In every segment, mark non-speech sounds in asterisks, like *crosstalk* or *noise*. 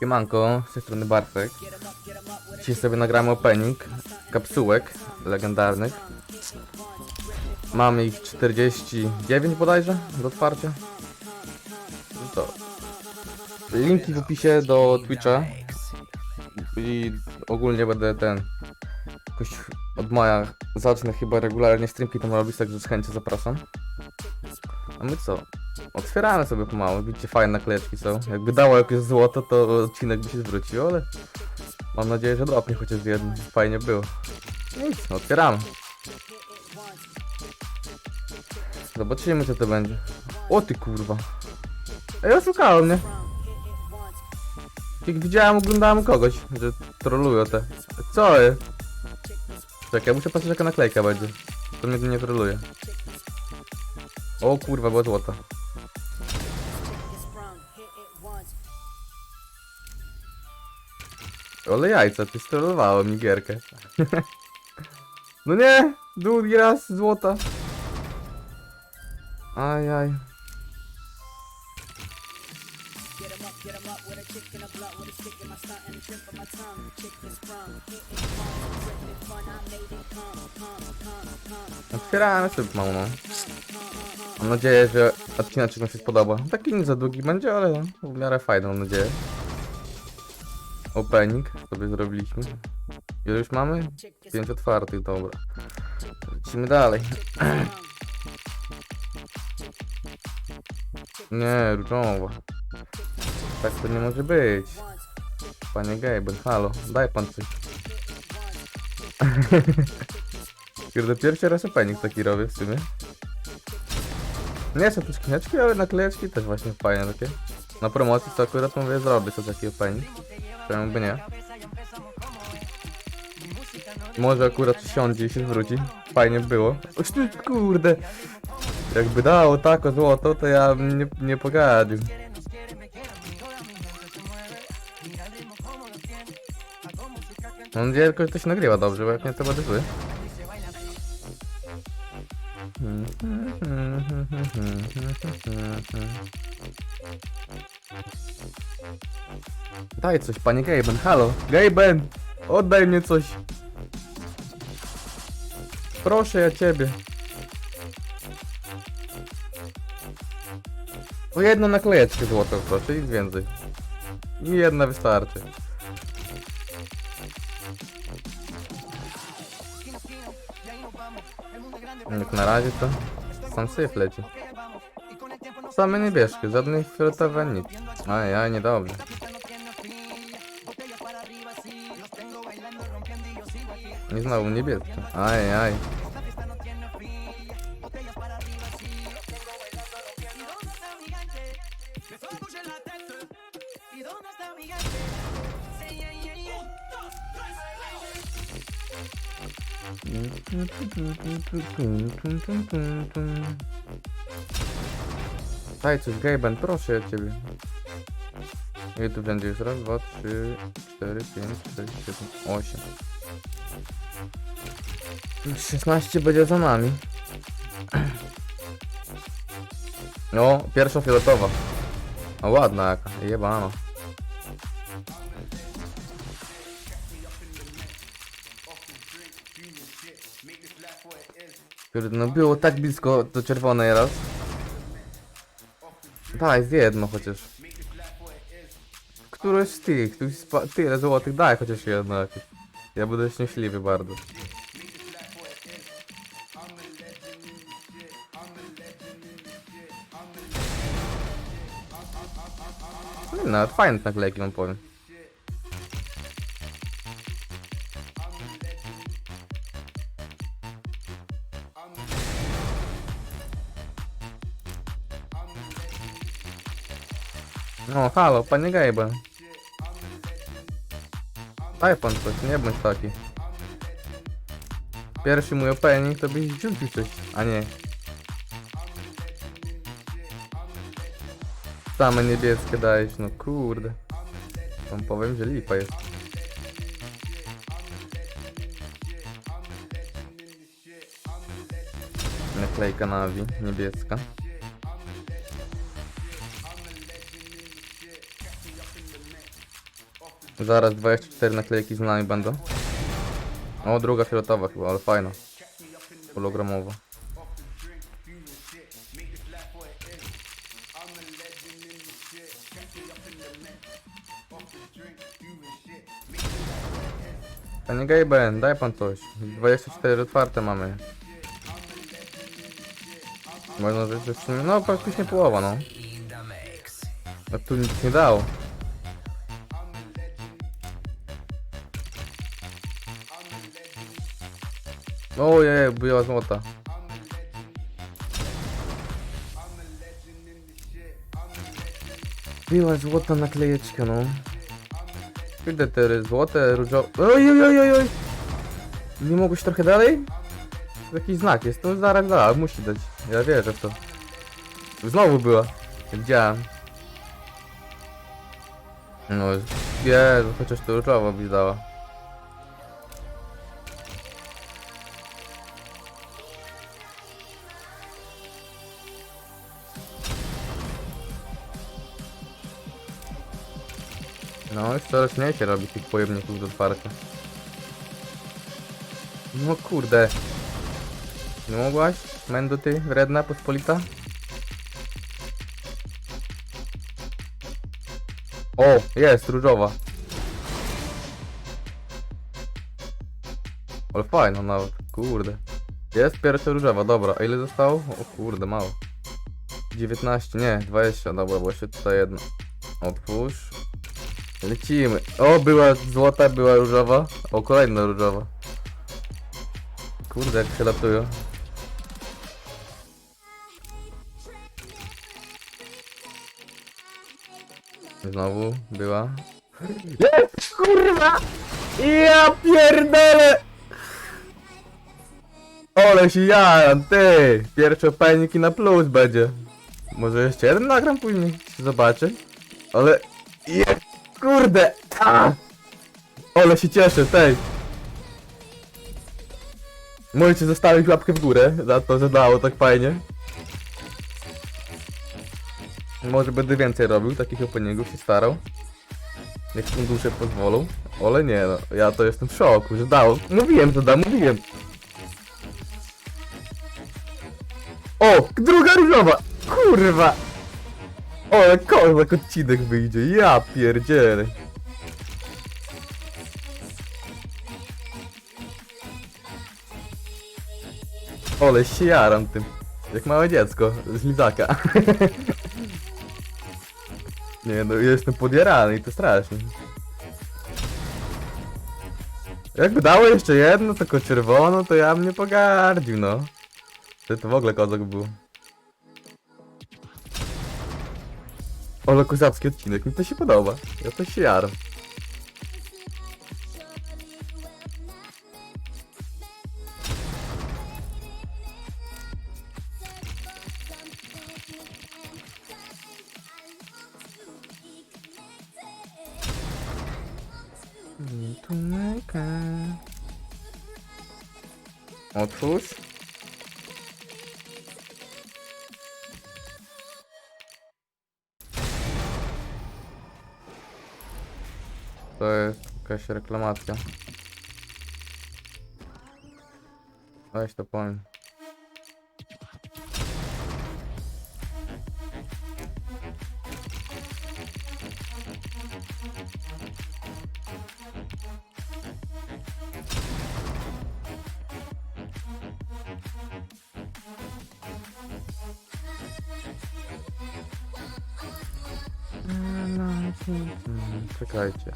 Siemanko, z tej strony Bartek. Dzisiaj sobie nagramy opening kapsułek legendarnych. Mamy ich 49 bodajże do otwarcia. No To. Linki w opisie do Twitcha. I ogólnie będę ten jakoś od maja zacznę chyba regularnie streamki tam robić, także z chęcią zapraszam. A my co? Otwieramy sobie pomału, widzicie fajne naklejeczki są. Jakby dało jakieś złoto, to odcinek by się zwrócił, ale mam nadzieję, że dropnie chociaż jeden. Fajnie było. Nic, otwieramy. Zobaczymy co to będzie. O ty kurwa. Ej, oszukałem mnie. Jak widziałem, oglądałem kogoś, że trolują te. Co jest? Czekaj, muszę patrzeć jaka naklejka będzie. To mnie nie troluje. O kurwa, było złota. Ale jajca, ty strollowało mi gierkę. *laughs* no nie! Drugi raz złota. Ajaj. Otwieramy sobie mało, no. Mam nadzieję, że odcinek wam się spodoba. Taki nie za długi będzie, ale w miarę fajny, mam nadzieję. Opening sobie zrobiliśmy. Ile już mamy? 5 otwartych, dobra. Lecimy dalej. *clears throat* Nie, różowa. Tak to nie może być. Panie Gaben, halo, daj pan coś. *laughs* Kurde, pierwszy raz opening taki robię w sumie. Nie są to skrzyneczki, ale naklejeczki też właśnie fajne takie. Na promocji to akurat mówię zrobię to taki opening. Czemu by nie? Może akurat siądzie i się zwróci. Fajnie by było. Oś ty, kurde. Jakby dało tako złoto, to ja bym nie, nie pogadził. Mam nadzieję że to się nagrywa dobrze, bo jak nie to będę zły. Daj coś, panie Gaben, halo. Gaben, oddaj mnie coś. Proszę ja ciebie. O jedną naklejeczkę złotą proszę, nic więcej. Jedna wystarczy. Jak na razie to sam syf leci. Same niebieskie, żadnej fioletowej nic. Ajaj, niedobrze. Nie znowu niebieskie. Ajaj. Daj coś, Gaben, proszę ja ciebie. Ile tu będzie już? Raz, dwa, trzy, cztery, pięć, sześć, siedem, osiem. 16 będzie za nami. No, pierwsza fioletowa. No ładna jaka, jebano. Kurde, no było tak blisko do czerwonej raz. Daj, z jedno chociaż. Któreś z tych, tu tyle złotych, daj chociaż jedno jakieś. Ja będę szczęśliwy bardzo. No, nawet fajne te naklejki wam powiem. No, halo, panie Gejben. Daj pan coś, nie bądź taki. Pierwszy mój opening to byś rzucił coś, a nie. Same niebieskie dajesz, no kurde. Wam powiem, że lipa jest. Naklejka Navi, niebieska. Zaraz 24 naklejki z nami będą. O, druga fioletowa chyba, ale fajna. Hologramowa. Panie Gaben, daj pan coś. 24 otwarte mamy. Można rzeczy w sumie, no praktycznie połowa, no. A tu nic nie dało. Ojej, była złota. Była złota naklejeczka, no. Kurde, te złote, różowe... Oj, oj, oj, oj, oj! Nie mogłeś trochę dalej? Jakiś znak jest, to zaraz da, musi dać. Ja wierzę w to. Znowu była. Widziałem. No, Jezu, chociaż to różowo dała. No, już coraz mniej się robi tych pojemników do otwarcia. No kurde. Nie mogłaś? Mendo ty, wredna, pospolita? O, jest, różowa. Ale fajna nawet, kurde. Jest pierwsza różowa, dobra, a ile zostało? O kurde, mało. 19, nie, 20, dobra, bo jeszcze tutaj jedno. Otwórz. Lecimy. O, była złota, była różowa. O, kolejna różowa. Kurde, jak się latują. Znowu była. Jest, kurwa! Ja pierdolę! Ole się jaram, ty! Pierwsze pajniki na plus będzie. Może jeszcze jeden nagram później, zobaczę. Ale... Je, kurde! A! Ole się cieszę, tej! Możecie zostawić łapkę w górę za to, że dało tak fajnie. Może będę więcej robił, takich openingów się starał. Jak fundusze pozwolą. Ale nie no, ja to jestem w szoku, że dało. Mówiłem, że da, mówiłem. O, druga różowa! Kurwa! Ale kozak odcinek wyjdzie, ja pierdzielę. Ole się jaram tym. Jak małe dziecko z lizaka. *laughs* Nie no, jestem podjarany i to strasznie. Jakby dało jeszcze jedno, tylko czerwono, to ja bym nie pogardził, no. To, to w ogóle kozak był. Ale kozacki odcinek, mi to się podoba. Ja to się jaram. Otwórz. To jest jakaś reklamacja. Weź to powiem. Czekajcie.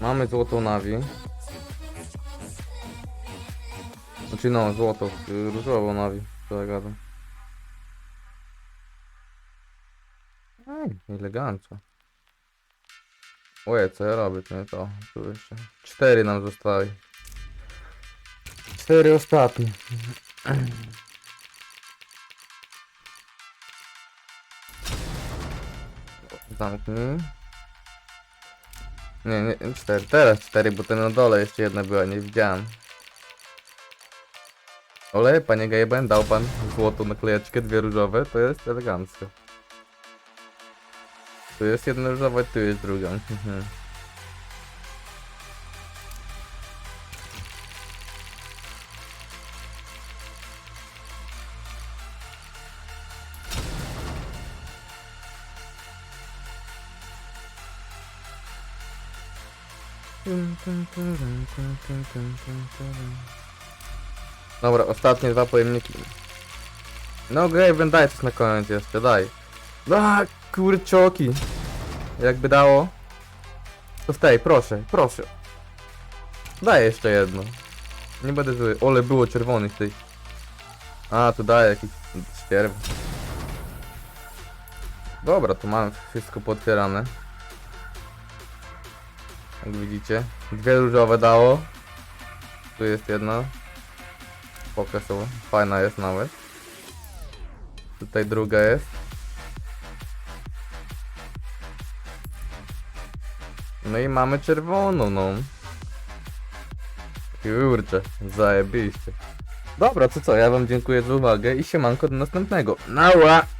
Mamy złotą nawi. Znaczy no, złotą, y, różową nawi, co ja gadam. Ej, elegancko. Ojej, co ja robię, to nie to. Tu jeszcze. Cztery nam zostały. Cztery ostatnie. Zamknij. Nie, nie, cztery. Teraz cztery, bo ten na dole jeszcze jedna była, nie widziałem. Ole, panie Gajeben, dał pan złotą naklejeczkę, dwie różowe, to jest elegancko. Tu jest jedna różowa, tu jest druga. Dobra, ostatnie dwa pojemniki. No Graven, daj coś na koniec jeszcze, daj. A, kurczoki. Jakby dało. To w tej, proszę, proszę. Daj jeszcze jedno. Nie będę zły. Ole, było czerwonych tej. A, tu daję jakiś ścierw. Dobra, tu mamy wszystko potwierane. Jak widzicie. Dwie różowe dało. Tu jest jedna. Pokasowa. Fajna jest nawet. Tutaj druga jest. No i mamy czerwoną, no. Kurczę, zajebiście. Dobra, to co, ja wam dziękuję za uwagę i siemanko do następnego. Nała!